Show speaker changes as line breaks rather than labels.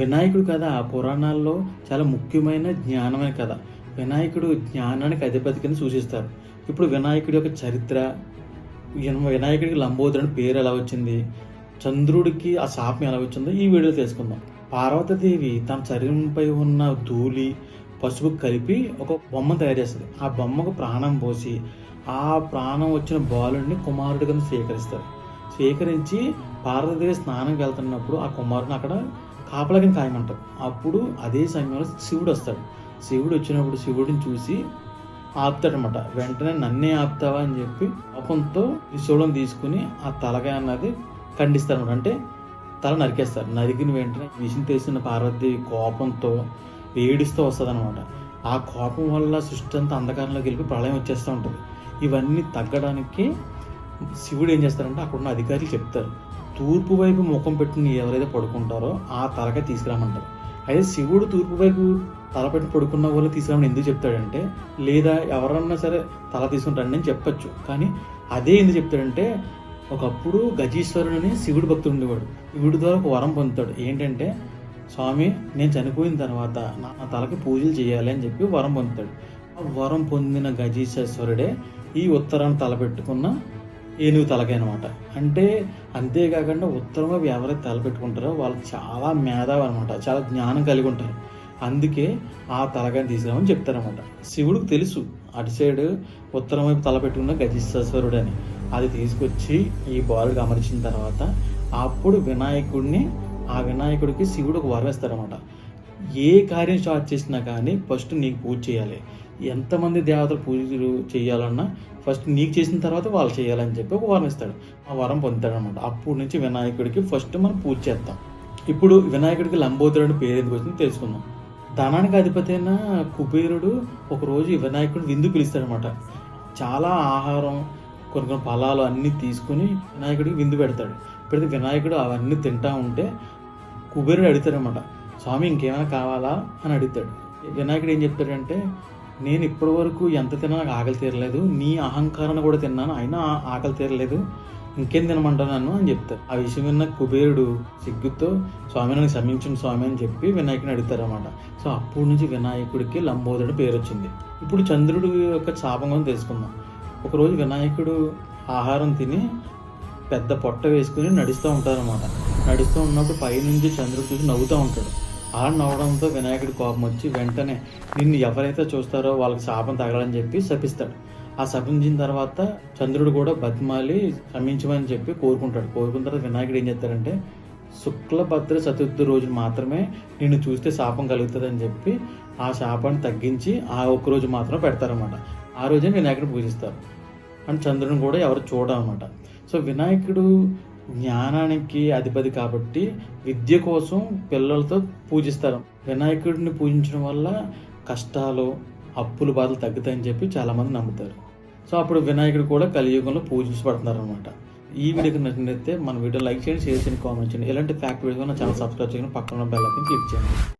వినాయకుడు కథ ఆ పురాణాల్లో చాలా ముఖ్యమైన జ్ఞానమైన కథ. వినాయకుడు జ్ఞానానికి అధిపతి కింద సూచిస్తారు. ఇప్పుడు వినాయకుడి యొక్క చరిత్ర వినాయకుడికి లంబోదరుని పేరు ఎలా వచ్చింది? చంద్రుడికి ఆ శాపం ఎలా వచ్చిందో ఈ వీడియో తెలుసుకుందాం. పార్వతీదేవి తన శరీరంపై ఉన్న ధూళి పసుపు కలిపి ఒక బొమ్మ తయారు చేస్తుంది. ఆ బొమ్మకు ప్రాణం పోసి ఆ ప్రాణం వచ్చిన బాలుడిని కుమారుడి కింద స్వీకరిస్తారు. స్వీకరించి పార్వతీదేవి స్నానంకి వెళ్తున్నప్పుడు ఆ కుమారుని అక్కడ కాపలకి కాయమంటారు అప్పుడు అదే సమయంలో శివుడు వస్తాడు. శివుడు వచ్చినప్పుడు శివుడిని చూసి ఆపుతాడనమాట. వెంటనే నన్నే ఆపుతావా అని చెప్పి కోపంతో శివుడిని తీసుకుని ఆ తలకాయ అన్నది ఖండిస్తారనమాట అంటే తల నరికేస్తారు నరికిన వెంటనే విషయం తెలిసిన పార్వతీదేవి కోపంతో ఏడుస్తూ వస్తుంది అనమాట ఆ కోపం వల్ల సృష్టి అంతా అంధకారంలోకి వెళ్ళి ప్రళయం వచ్చేస్తూ ఉంటుంది. ఇవన్నీ తగ్గడానికి శివుడు ఏం చేస్తారంటే అక్కడున్న అధికారులు చెప్తారు. తూర్పు వైపు ముఖం పెట్టుకుని ఎవరైతే పడుకుంటారో ఆ తలకాయ తీసుకురామంటారు. అయితే శివుడు తూర్పు వైపు తల పెట్టి పడుకున్న వాళ్ళు తీసుకురామని ఎందుకు చెప్తాడంటే లేదా ఎవరన్నా సరే తల తీసుకుంటాడని నేను చెప్పొచ్చు. కానీ అదే ఎందుకు చెప్తాడంటే ఒకప్పుడు గజీశ్వరుడు అని శివుడు భక్తుడు ఉండేవాడు. శివుడి ద్వారా ఒక వరం పొందుతాడు. ఏంటంటే స్వామి నేను చనిపోయిన తర్వాత నా నా తలకి పూజలు చేయాలి అని చెప్పి వరం పొందుతాడు. ఆ వరం పొందిన గజీశ్వరుడే ఈ ఉత్తరాన్ని తలపెట్టుకున్న ఏనుగు తలకాయ అనమాట అంటే అంతేకాకుండా ఉత్తరం వైపు ఎవరైతే తలపెట్టుకుంటారో వాళ్ళు చాలా మేధావి అనమాట చాలా జ్ఞానం కలిగి ఉంటారు. అందుకే ఆ తలకాయని తీసుకురామని చెప్తారనమాట శివుడికి తెలుసు అటు సైడ్ ఉత్తరం వైపు తలపెట్టుకున్న గజేశ్వరుడు అని. అది తీసుకొచ్చి ఈ బాలుడికి అమర్చిన తర్వాత అప్పుడు వినాయకుడిని ఆ వినాయకుడికి శివుడు ఒక వరం ఇస్తారనమాట ఏ కార్యం స్టార్ట్ చేసినా కానీ ఫస్ట్ నీకు పూజ చేయాలి. ఎంతమంది దేవతలు పూజలు చేయాలన్నా ఫస్ట్ నీకు చేసిన తర్వాత వాళ్ళు చేయాలని చెప్పి ఒక వరం ఇస్తాడు. ఆ వరం పొందుతాడనమాట. అప్పటి నుంచి వినాయకుడికి ఫస్ట్ మనం పూజ చేస్తాం ఇప్పుడు వినాయకుడికి లంబోదరుడు పేరు ఎందుకు వచ్చింది తెలుసుకుందాం. ధనానికి అధిపతి అయిన కుబేరుడు ఒకరోజు వినాయకుడు విందు పిలుస్తాడనమాట. చాలా ఆహారం కొన్ని కొన్ని ఫలాలు అన్నీ తీసుకుని వినాయకుడికి విందు పెడతాడు. పెడితే వినాయకుడు అవన్నీ తింటా ఉంటే కుబేరుడు అడుగుతాడనమాట. స్వామి ఇంకేమైనా కావాలా? అని అడుగుతాడు. వినాయకుడు ఏం చెప్తాడంటే నేను ఇప్పటి వరకు ఎంత తిన్నా నాకు ఆకలి తీరలేదు. నీ అహంకారాన్ని కూడా తిన్నాను అయినా ఆకలి తీరలేదు. ఇంకేం తినమంటాను నన్ను అని చెప్తారు ఆ విషయం విన్న కుబేరుడు సిగ్గుతో స్వామి నన్ను క్షమించిన స్వామి అని చెప్పి వినాయకుని అడుగుతారన్నమాట. సో అప్పటి నుంచి వినాయకుడికి లంబోదరుడు పేరు వచ్చింది. ఇప్పుడు చంద్రుడు యొక్క శాపం తెలుసుకుందాం. ఒకరోజు వినాయకుడు ఆహారం తిని పెద్ద పొట్ట వేసుకుని నడుస్తూ ఉంటారన్నమాట. నడుస్తూ ఉన్నప్పుడు పైనుంచి చంద్రుడు చూసి నవ్వుతూ ఉంటాడు. ఆ నవ్వడంతో వినాయకుడి కోపం వచ్చి వెంటనే నిన్ను ఎవరైతే చూస్తారో వాళ్ళకి శాపం తగలని చెప్పి శపిస్తాడు. ఆ శపించిన తర్వాత చంద్రుడు కూడా బతిమాలి క్షమించమని చెప్పి కోరుకుంటాడు. కోరుకున్న తర్వాత వినాయకుడు ఏం చేస్తాడంటే శుక్లభద్ర చతుర్థి రోజు మాత్రమే నిన్ను చూస్తే శాపం కలుగుతుందని చెప్పి ఆ శాపాన్ని తగ్గించి ఆ ఒక్క రోజు మాత్రం పెడతారనమాట ఆ రోజే వినాయకుడిని పూజిస్తారు. అండ్ చంద్రుని కూడా ఎవరు చూడమన్నమాట సో వినాయకుడు జ్ఞానానికి అధిపతి కాబట్టి విద్య కోసం పిల్లలతో పూజిస్తారు. వినాయకుడిని పూజించడం వల్ల కష్టాలు అప్పులు బాధలు తగ్గుతాయని చెప్పి చాలామంది నమ్ముతారు. సో అప్పుడు వినాయకుడు కూడా కలియుగంలో పూజించబడుతున్నారు అనమాట ఈ వీడియోకి నచ్చినట్లయితే మన వీడియో లైక్ చేయండి షేర్ చేయండి కామెంట్ చేయండి. ఇలాంటి ఫ్యాక్ట్ వీడియో నా ఛానల్ సబ్స్క్రైబ్ చేయండి పక్కన బెల్ ఐకన్ క్లిక్ చేయండి.